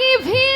কি ভিড়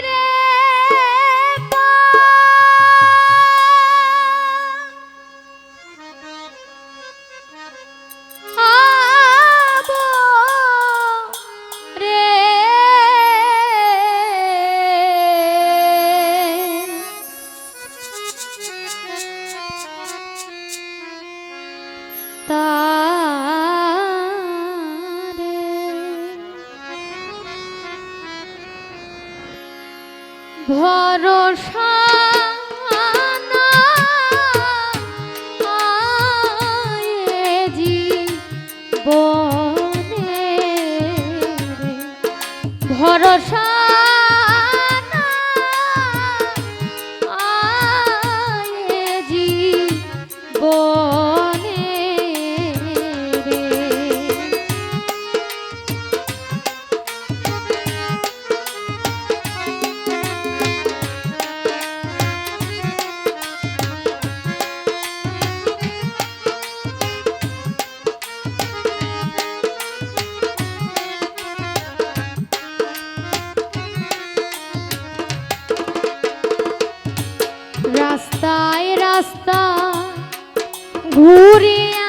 भरोसा পিতা ঘুরিয়া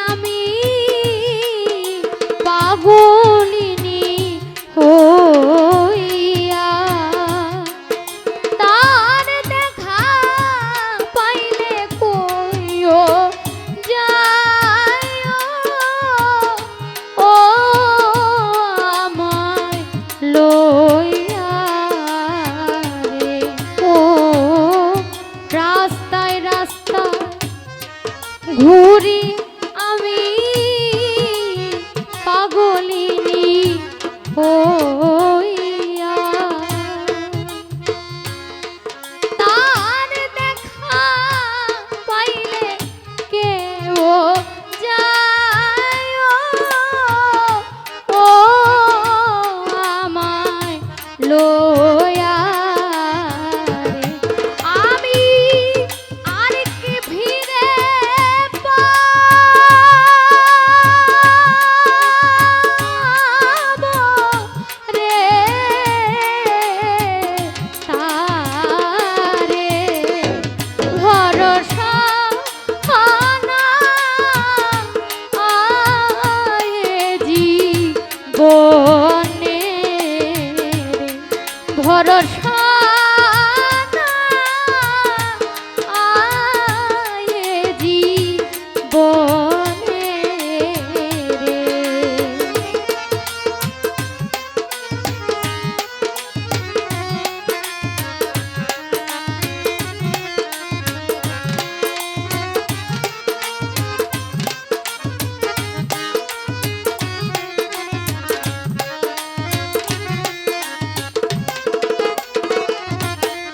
হরস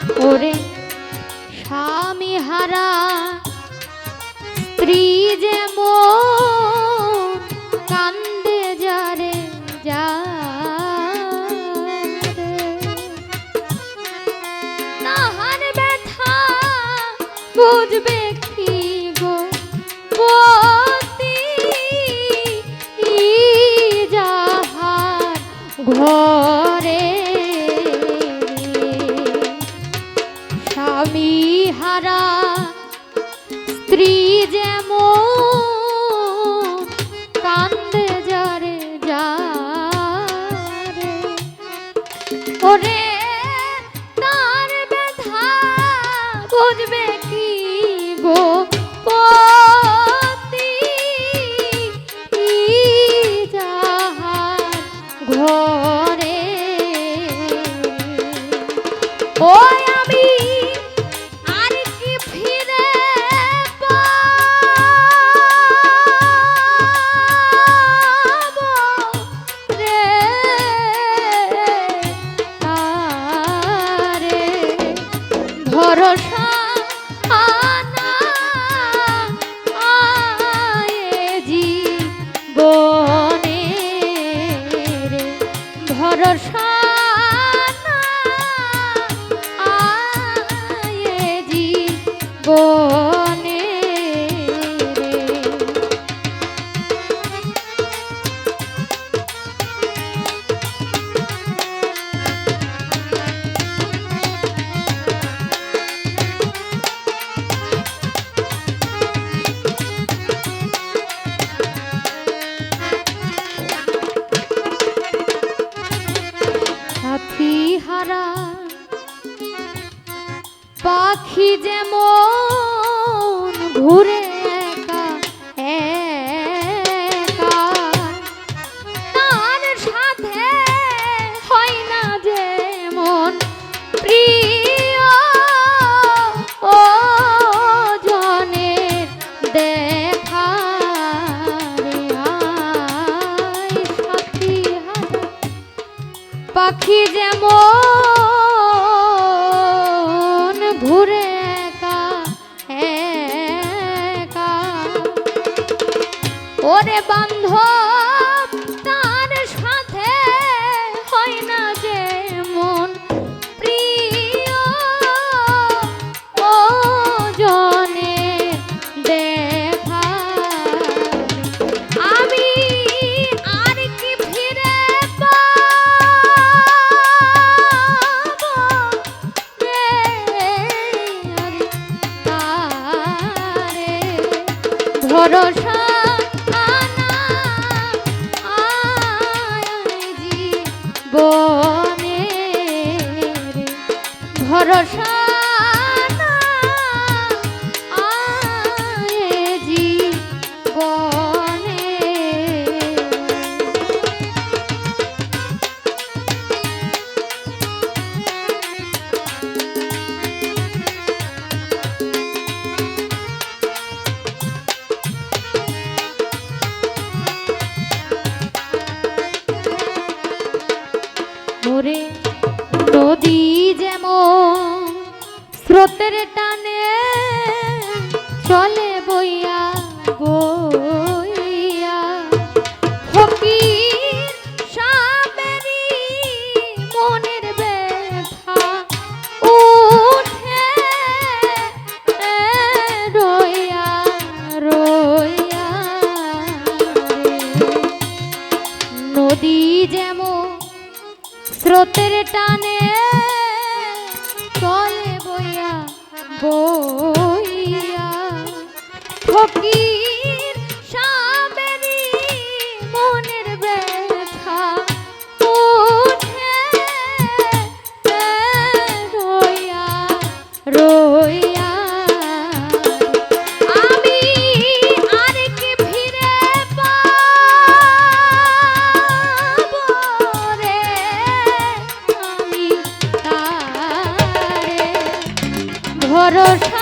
ওরে স্বামী হারা, স্ত্রী যে কান্দে যারে যা তাহার বুঝবে কি গো পতি যাহার ঘর স্ত্রী যেমন হারা পাখি যেমন ঘুরে ওরে বান্ধব, তার সাথে হয় না যেমন প্রিয়। ও জনে দেখা। আমি আর কি ফিরে Lisboa. মোরে নদী যেমন স্রোতের টানে চলে বইয়া বইয়া রইয়া রইয়া নদী যেমন স্রোতের টানে চলে বইয়া বইয়া ফকির ভরসা